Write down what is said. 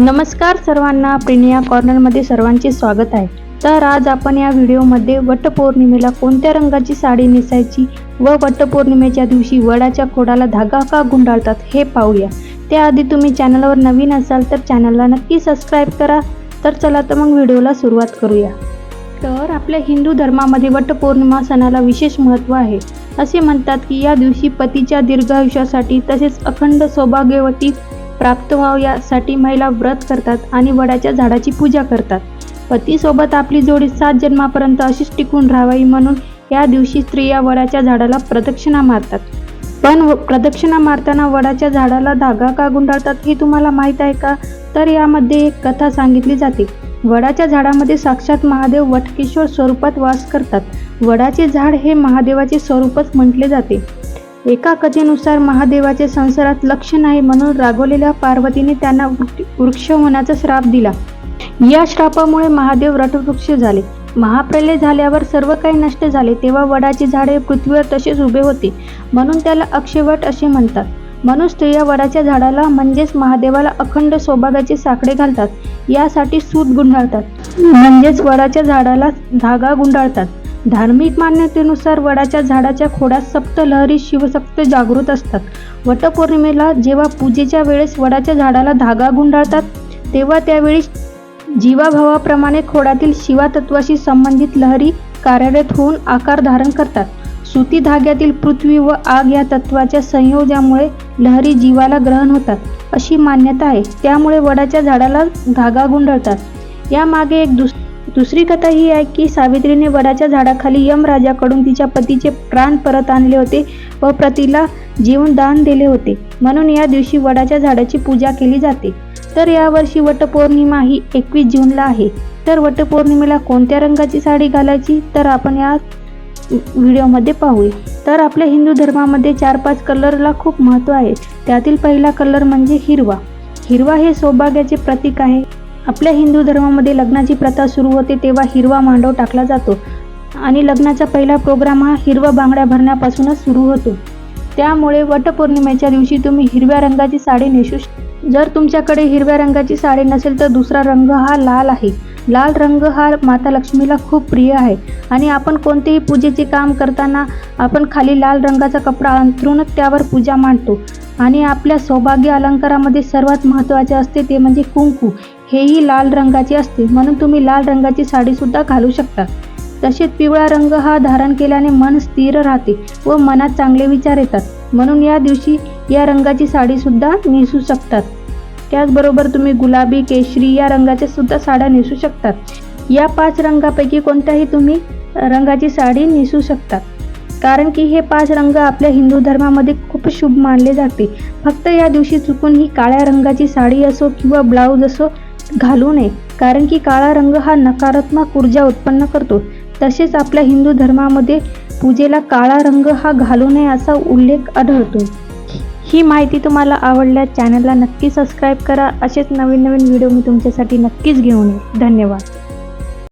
नमस्कार सर्वांना प्रिनिया कॉर्नरमध्ये सर्वांचे स्वागत आहे. तर आज आपण या व्हिडिओमध्ये वटपौर्णिमेला कोणत्या रंगाची साडी नेसायची व वटपौर्णिमेच्या दिवशी वडाच्या खोडाला धागा का गुंडाळतात हे पाहूया. त्याआधी तुम्ही चॅनलवर नवीन असाल तर चॅनलला नक्की सबस्क्राईब करा. तर चला तर मग व्हिडिओला सुरुवात करूया. तर आपल्या हिंदू धर्मामध्ये वटपौर्णिमा सणाला विशेष महत्त्व आहे. असे म्हणतात की या दिवशी पतीच्या दीर्घायुष्यासाठी तसेच अखंड सौभाग्यवती प्राप्त व्हावं यासाठी महिला व्रत करतात आणि वडाच्या झाडाची पूजा करतात. पतीसोबत आपली जोडी सात जन्मापर्यंत अशीच टिकून राहावी म्हणून या दिवशी स्त्रिया वडाच्या झाडाला प्रदक्षिणा मारतात. पण व- प्रदक्षिणा मारताना वडाच्या झाडाला धागा का गुंडाळतात हे तुम्हाला माहीत आहे का? तर यामध्ये एक कथा सांगितली जाते. वडाच्या झाडामध्ये साक्षात महादेव वटकेश्वर स्वरूपात वास करतात. वडाचे झाड हे महादेवाचे स्वरूपच म्हटले जाते. एका कथेनुसार महादेवाचे संसारात लक्ष नाही म्हणून रागवलेल्या पार्वतीने त्यांना वृक्ष- होण्याचा श्राप दिला. या श्रापामुळे महादेव रटवृक्ष झाले. महाप्रलय झाल्यावर सर्व काही नष्ट झाले. तेव्हा वडाची झाडे पृथ्वीवर तसेच उभे होते. म्हणून त्याला अक्षवट असे म्हणतात. म्हणून स्त्रिया वडाच्या झाडाला म्हणजेच महादेवाला अखंड सौभाग्याचे साकडे घालतात. यासाठी सूत गुंडाळतात. म्हणजेच वडाच्या झाडाला धागा गुंडाळतात. धार्मिक मान्यतेनुसार वडाच्या झाडाच्या खोडात सप्तलहरी शिवसप्त जागृत असतात. वटपौर्णिमेला जेव्हा पूजेच्या वेळेस वडाच्या झाडाला धागा गुंडाळतात तेव्हा त्यावेळी जीवाभावाप्रमाणे खोडातील शिवातत्वाशी संबंधित लहरी कार्यरत होऊन आकार धारण करतात. सुती धाग्यातील पृथ्वी व आग या तत्वाच्या संयोजामुळे लहरी जीवाला ग्रहण होतात अशी मान्यता आहे. त्यामुळे वडाच्या झाडाला धागा गुंडाळतात. यामागे एक दुस दुसरी कथा ही आहे की सावित्रीने वडाच्या झाडाखाली यमराजाकडून तिच्या पतीचे प्राण परत आणले होते व पतीला जीवन दान दिले होते. म्हणून या दिवशी वडाच्या झाडाची पूजा केली जाते. तर यावर्षी वटपौर्णिमा ही एकवीस जूनला आहे. तर वटपौर्णिमेला कोणत्या रंगाची साडी घालायची? तर आपण या व्हिडिओमध्ये पाहूया. तर आपल्या हिंदू धर्मामध्ये चार पाच कलरला खूप महत्त्व आहे. त्यातील पहिला कलर म्हणजे हिरवा. हिरवा हे सौभाग्याचे प्रतीक आहे. आपल्या हिंदू धर्मामध्ये लग्नाची प्रथा सुरू होते तेव्हा हिरवा मांडव टाकला जातो आणि लग्नाचा पहिला प्रोग्राम हा हिरवा बांगड्या भरण्यापासूनच सुरू होतो. त्यामुळे वटपौर्णिमेच्या दिवशी तुम्ही हिरव्या रंगाची साडी नेसू जर तुमच्याकडे हिरव्या रंगाची साडी नसेल तर दुसरा रंग हा लाल आहे. लाल रंग हा माता लक्ष्मीला खूप प्रिय आहे आणि आपण कोणतेही पूजेचे काम करताना आपण खाली लाल रंगाचा कपडा अंथरूनच त्यावर पूजा मांडतो. आणि आपल्या सौभाग्य अलंकारामध्ये सर्वात महत्त्वाचे असते ते म्हणजे कुंकू. हेही लाल रंगाचे असते. म्हणून तुम्ही लाल रंगाची साडीसुद्धा घालू शकता. तसेच पिवळा रंग हा धारण केल्याने मन स्थिर राहते व मनात चांगले विचार येतात. म्हणून या दिवशी या रंगाची साडीसुद्धा नेसू शकतात. त्याचबरोबर तुम्ही गुलाबी केशरी या रंगाच्या सुद्धा साड्या नेसू शकतात. या पाच रंगापैकी कोणत्याही तुम्ही रंगाची साडी नेसू शकतात. कारण की हे पाच रंग आपल्या हिंदू धर्मामध्ये खूप शुभ मानले जाते. फक्त या दिवशी चुकून ही काळ्या रंगाची साडी असो किंवा ब्लाऊज असो घालू नये. कारण की काळा रंग हा नकारात्मक ऊर्जा उत्पन्न करतो. तसेच आपल्या हिंदू धर्मामध्ये पूजेला काळा रंग हा घालू नये असा उल्लेख आढळतो. ही माहिती तुम्हाला आवडल्यास चॅनलला नक्की सबस्क्राईब करा. असेच नवीन नवीन व्हिडिओ मी तुमच्यासाठी नक्कीच घेऊन येईन. धन्यवाद.